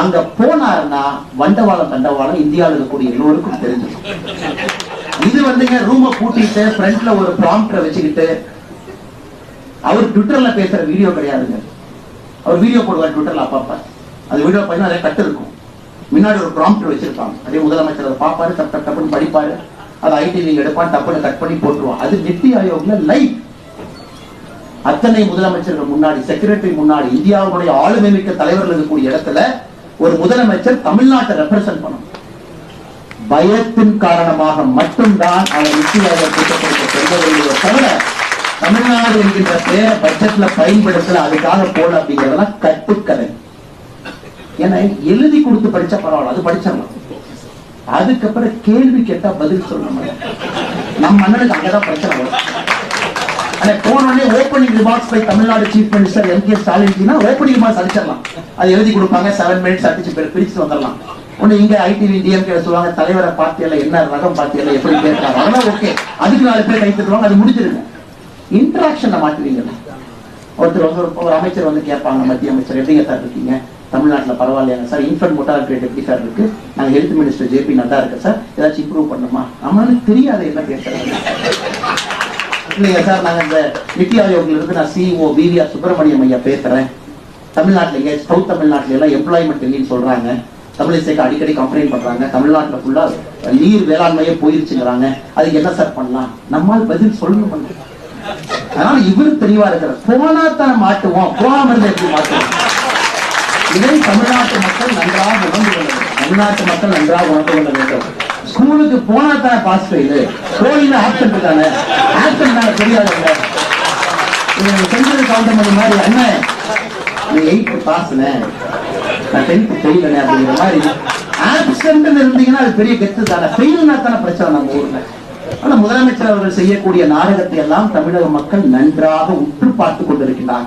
அங்க போனாருன்னா வண்டவாளம் தண்டவாளம் இந்தியாவில் இருக்கக்கூடிய எல்லோருக்கும் தெரிஞ்சு இது வந்துங்க ரூம பூட்டிட்டு ஃப்ரண்ட்ல ஒரு ப்ராம்ப்டரை வச்சுக்கிட்டு அவர் ட்விட்டர்ல பேசுற வீடியோ கிடையாதுங்க. அவர் வீடியோ போடுவார் ட்விட்டர்ல அப்பப்ப. அது வீடியோ பண்ணி நிறைய கட்டு இருக்கும் முன்னாடி ஒரு ப்ராம்ப்டர் வச்சிருப்பாங்க. அதே முதலமைச்சர் அதை பார்ப்பாரு டப் டப் டப்புன்னு படிப்பாரு. அதை ஐடி நீங்க எடுப்பான் டப்புன்னு கட் பண்ணி போட்டுருவான். அது நித்தி ஆயோக்ல லைவ். அத்தனை முதலமைச்சர்கள் முன்னாடி செக்ரட்டரி முன்னாடி இந்தியாவுடைய ஆளுமை மிக்க தலைவர்கள் இருக்கக்கூடிய இடத்துல ஒரு முதலமைச்சர் தமிழ்நாட்டை ரெப்ரசென்ட் பண்ணணும். பயத்தின் காரணமாக மட்டும்தான் அவர் நித்தி கூட்டப்படுத்த கூட்டத்திற்கு தவிர தமிழ்நாடு என்கின்ற பேரை பட்ஜெட்ல பயன்படுத்தல அதுக்காக போல அப்படிங்கறதெல்லாம் கட்டுக்கதை. ஏன்னா எழுதி கொடுத்து படிச்சா பரவாயில்ல அது படிச்சிடலாம். அதுக்கப்புறம் கேள்வி கேட்டா பதில் சொல்லணும் நம்ம அண்ணனுக்கு அங்கதான் பிரச்சனை வரும். ஆனா போன உடனே opening remarks by Tamil Nadu chief minister M K Stalin opening remarks அடிச்சிடலாம். அது எழுதி கொடுப்பாங்க செவன் மினிட்ஸ் அடிச்சு பேர் பிரிச்சு வந்துடலாம். ஒண்ணு இங்க ஐடிவி டிஎம்கே சொல்லுவாங்க தலைவரை பார்ட்டியல என்ன ரகம் பார்ட்டியல எப்படி பேசுறாங்க அதெல்லாம் ஓகே அதுக்கு நாலு பேர் கை தருவாங்க அது முடிச்சிருங்க இன்டராக்ஷனை மாட்டுவீங்க. ஒருத்தர் வந்து ஒரு- அமைச்சர் வந்து கேட்பாங்க மத்திய அமைச்சர் எப்படிங்க சார் இருக்கீங்க? தமிழ்நாட்டுல பரவாயில்லையாங்க சார் இன்ஃபன்ட் மொட்டாலிட்டி ரேட் எப்படி சார் இருக்கு? நாங்க ஹெல்த் மினிஸ்டர் ஜேபி நட்டா இருக்கு சார் ஏதாச்சும் இம்ப்ரூவ் பண்ணுமா? நம்மளுக்கு தெரியாது என்ன பேசுறாங்க இல்லைங்க சார் நாங்க இந்த நித்தி ஆயோக்ல இருந்து நான் சிஇஓ பிவிஆர் சுப்பிரமணியம் ஐயா பேசுறேன். தமிழ்நாட்டில் எங்க சவுத் தமிழ்நாட்டில எல்லாம் எம்ப்ளாய்மெண்ட் இல்லைன்னு சொல்றாங்க. தமிழிசைக்கு அடிக்கடி கம்ப்ளைண்ட் பண்றாங்க. தமிழ்நாட்டுல ஃபுல்லா நீர் வேளாண்மையே போயிருச்சுங்கிறாங்க. அதுக்கு என்ன சார் பண்ணலாம்? நம்மால் பதில் சொல்லணும் அதனால இவரு தெளிவா இருக்கிறார். போனா தானே மாட்டுவோம். போகாம இருந்தா எப்படி மாட்டுவோம்? இதை தமிழ்நாட்டு மக்கள் நன்றாக உணர்ந்து கொள்ள வேண்டும். தமிழ்நாட்டு மக்கள் நன்றாக உணர்ந்து கொள்ள வேண்டும். ஸ்கூலுக்கு போனா தானே பாஸ் ஃபெயிலு கோயில ஆப்ஷன் இருக்கானே ஆப்ஷன் தானே தெரியாதுங்க நீங்க செஞ்சது கவுண்டர் பண்ண மாதிரி அண்ணன் நீ எயித்து பாஸ்னே நான் டென்த்து ஃபெயிலனே அப்படிங்கிற மாதிரி. ஆப்சென்ட் இருந்தீங்கன்னா அது பெரிய கெத்து தானே. ஃபெயில்னா தானே பிரச்சனை நம்ம ஊர்ல. ஆனால் முதலமைச்சர் அவர்கள் செய்யக்கூடிய நாடகத்தை எல்லாம் தமிழக மக்கள் நன்றாக உற்று பார்த்து கொண்டிருக்கிறார்